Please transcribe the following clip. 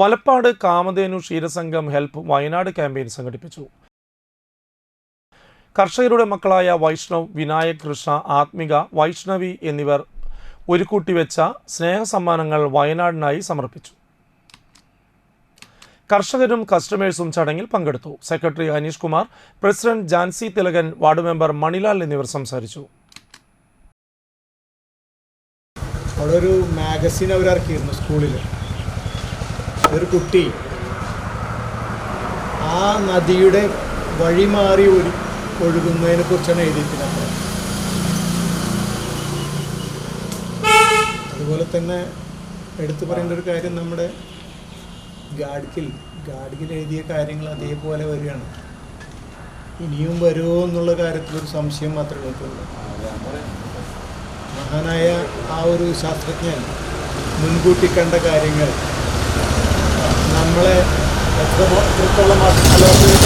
വലപ്പാട് കാമധേനു ക്ഷീരസംഘം help Wayanad campaign സംഘടിപ്പിച്ചു. കർഷകരുടെ മക്കളായ വൈഷ്ണവ് വിനായക് കൃഷ്ണ ആത്മിക വൈഷ്ണവി എന്നിവർ ഒരുക്കൂട്ടിവെച്ച സ്നേഹസമ്മാനങ്ങൾ വയനാടിനായി സമർപ്പിച്ചു. കർഷകരും കസ്റ്റമേഴ്സും ചടങ്ങിൽ പങ്കെടുത്തു. Secretary Aneesh Kumar president Jancy Thilakan ward member Manilal എന്നിവർ സംസാരിച്ചു. അവിടെ ഒരു മാഗസിൻ അവരിറക്കിയിരുന്നു സ്കൂളിൽ ഒരു കുട്ടി ആ നദിയുടെ വഴി മാറി ഒരു ഒഴുകുന്നതിനെ കുറിച്ചാണ് എഴുതിയിരിക്കുന്നത്. അതുപോലെ തന്നെ എടുത്തു പറയേണ്ട ഒരു കാര്യം നമ്മുടെ ഗാഡ്ഗിൽ ഗാഡ്ഗിൽ എഴുതിയ കാര്യങ്ങൾ അതേപോലെ വരികയാണ്. ഇനിയും വരുമോ എന്നുള്ള കാര്യത്തിൽ ഒരു സംശയം മാത്രമേ എനിക്കുള്ളൂ മഹാനായ ആ ഒരു ശാസ്ത്രജ്ഞൻ മുൻകൂട്ടി കണ്ട കാര്യങ്ങൾ നമ്മളെ എത്ര എത്രത്തോളം അലോചന